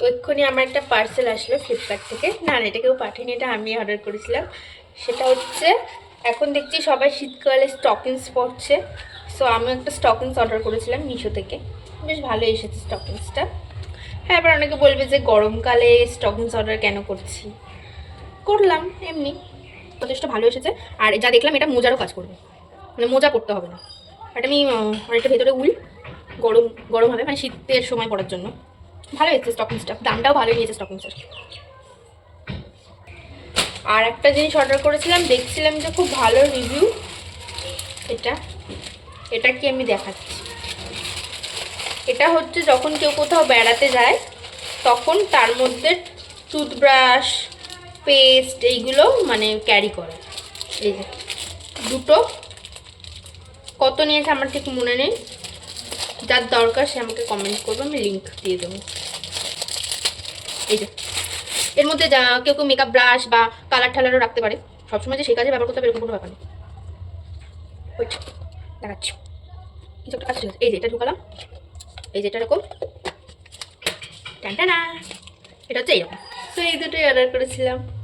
এক্ষুনি আমার একটা পার্সেল আসলো ফ্লিপকার্ট থেকে। না এটা কেউ পাঠিয়েনি, এটা আমি অর্ডার করেছিলাম। সেটা হচ্ছে, এখন দেখছি সবাই শীতকালে স্টকিংস পরছে। সো আমি একটা স্টকিংস অর্ডার করেছিলাম মিশো থেকে। বেশ ভালো এসেছে স্টকিংসটা হ্যাঁ এবার অনেকে বলবে যে গরমকালে স্টকিংস অর্ডার কেন করছি? করলাম, এমনি। যথেষ্ট ভালো এসেছে। আর যা দেখলাম, এটা মোজারও কাজ করবে। মানে মোজা করতে হবে না। এটা আমি অনেকটা ভেতরে উল। গরম গরম হবে মানে শীতের সময় পরার জন্য। ভালো এসেছে স্টকিংসটা দামটাও ভালো নিয়েছে স্টকিংসের আর একটা জিনিস অর্ডার করেছিলাম, দেখছিলাম যে খুব ভালো রিভিউ এটা এটা কি আমি দেখাচ্ছি? এটা হচ্ছে যখন কেউ কোথাও বেড়াতে যায়, তখন তার মধ্যে টুথব্রাশ পেস্ট এইগুলো মানে ক্যারি করে। এই দুটো। কত নিয়েছে আমার ঠিক মনে নেই। যার দরকার সে আমাকে কমেন্ট করবে, আমি লিঙ্ক দিয়ে দেবো। এই যে। এর মধ্যে যা কেউ কেউ মেকআপ ব্রাশ বা কালার ঠালারও রাখতে পারে। সবসময় যে সেই কাজে ব্যবহার করতে হবে, এরকম কোনো ব্যাপার নেই। দেখাচ্ছি। আচ্ছা এই যে এটা ঢুকালাম। এই যে এটা এরকম। টানটানা। এটা হচ্ছে এইরকম তো এই দুটোই অর্ডার করেছিলাম।